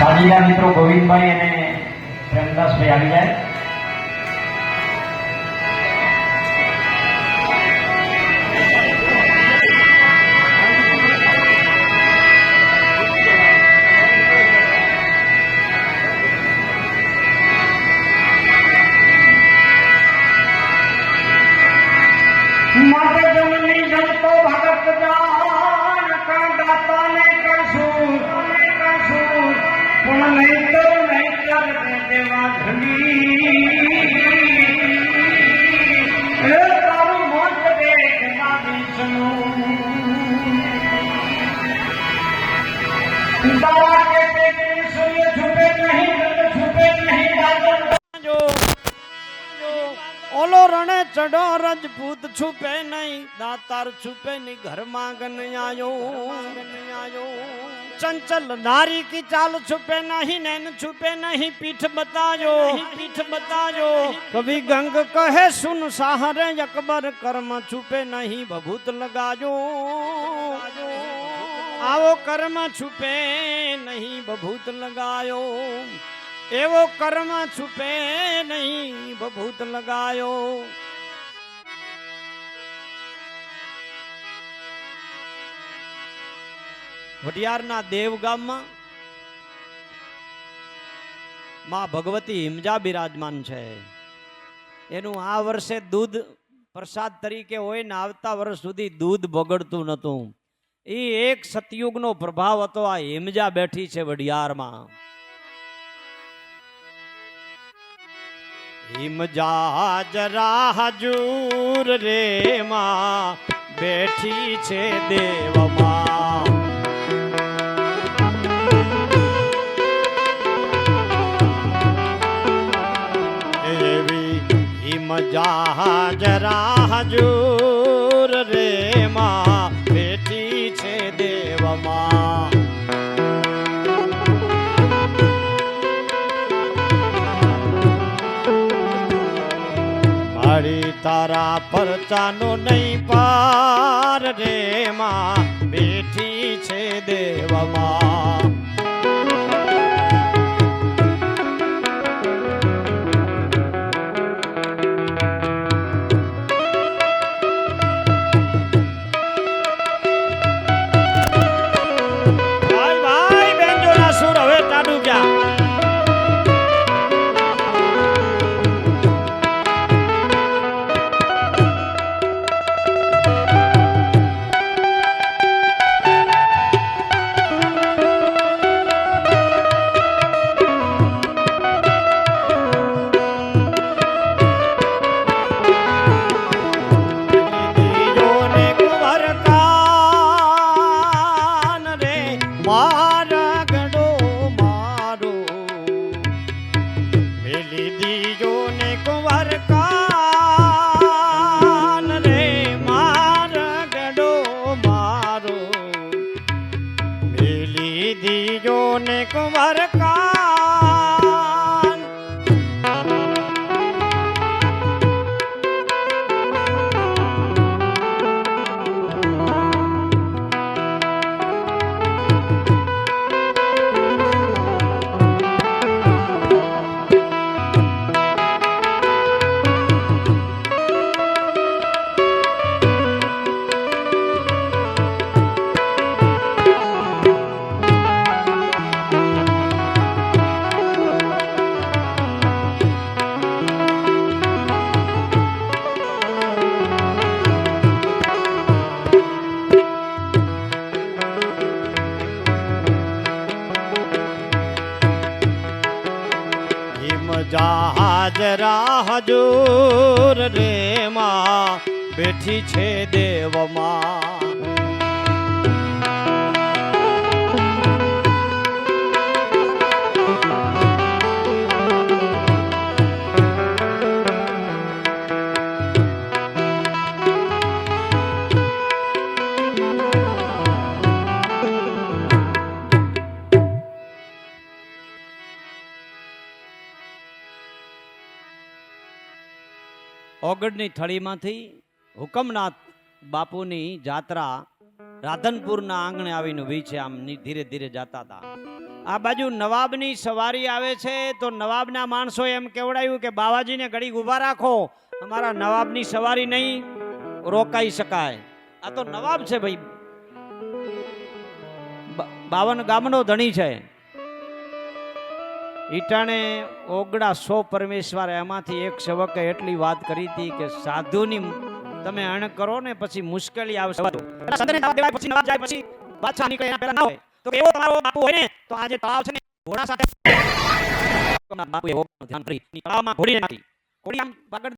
સાડીના મિત્રો ગોવિંદભાઈ અને પ્રેમદાસભાઈ આવી જાય. चढ़ो छुपे नहीं दातार छुपे नहीं घर मांग आयो आयो चंचल नारी की चाल छुपे नहीं नैन छुपे नहीं पीठ बतायो पीठ बतायो कभी गंग कहे सुन सहारे अकबर कर्म छुपे नहीं बभूत लगायो, लगायो। આવો કર્મ છુપે નહીં, બભૂત લગાયો. એવો કર્મ છુપે નહીં, બભૂત લગાયો. વઢિયારના દેવ ગામમાં માં ભગવતી હિમજા બિરાજમાન છે. એનું આ વર્ષે દૂધ પ્રસાદ તરીકે હોય ને આવતા વર્ષ સુધી દૂધ બગડતું નહોતું. એ એક સતયુગનો પ્રભાવ હતો આ હિમજા બેઠી છે વડિયારમાં. હિમજા જરા હજૂર રે માં બેઠી છે દેવમાં. એવી હિમજા જરા હજૂર મારી તારા પરચાનો નહીં પાર રે માં. બેઠી છે દેવમાં. মা હિમ જહાજ રાહજોર રે માં બેઠી છે દેવમાં. ઓગળની થળીમાંથી હુકમનાથ બાપુની જાત્રા રાધનપુરના આંગણે આવીને ઊભી છે. આમ ધીરે ધીરે જતા હતા. આ બાજુ નવાબની સવારી આવે છે તો નવાબના માણસો એમ કેવડાયું કે, બાવાજીને ઘડી ઊભા રાખો. અમારા નવાબની સવારી નહીં રોકાઈ શકાય. આ તો નવાબ છે ભાઈ. બાવન ગામનો ધણી છે. ઈટાણે ઓગડા સો પરમેશ્વર એમાંથી એક સેવકે એટલી વાત કરી હતી કે સાધુની તમે અણ કરો ને પછી મુશ્કેલી આવશે. પછી જાય પછી બાદશાહ નીકળે એના પહેલા ના હોય. તો એવો તમારો બાપુ હોય ને તો આજે તળાવ છે ને ઘોડા સાથે બાપુ એવો ધ્યાન કરી તળાવમાં ઘોડી નાખી. ઘોડી આમ આગળ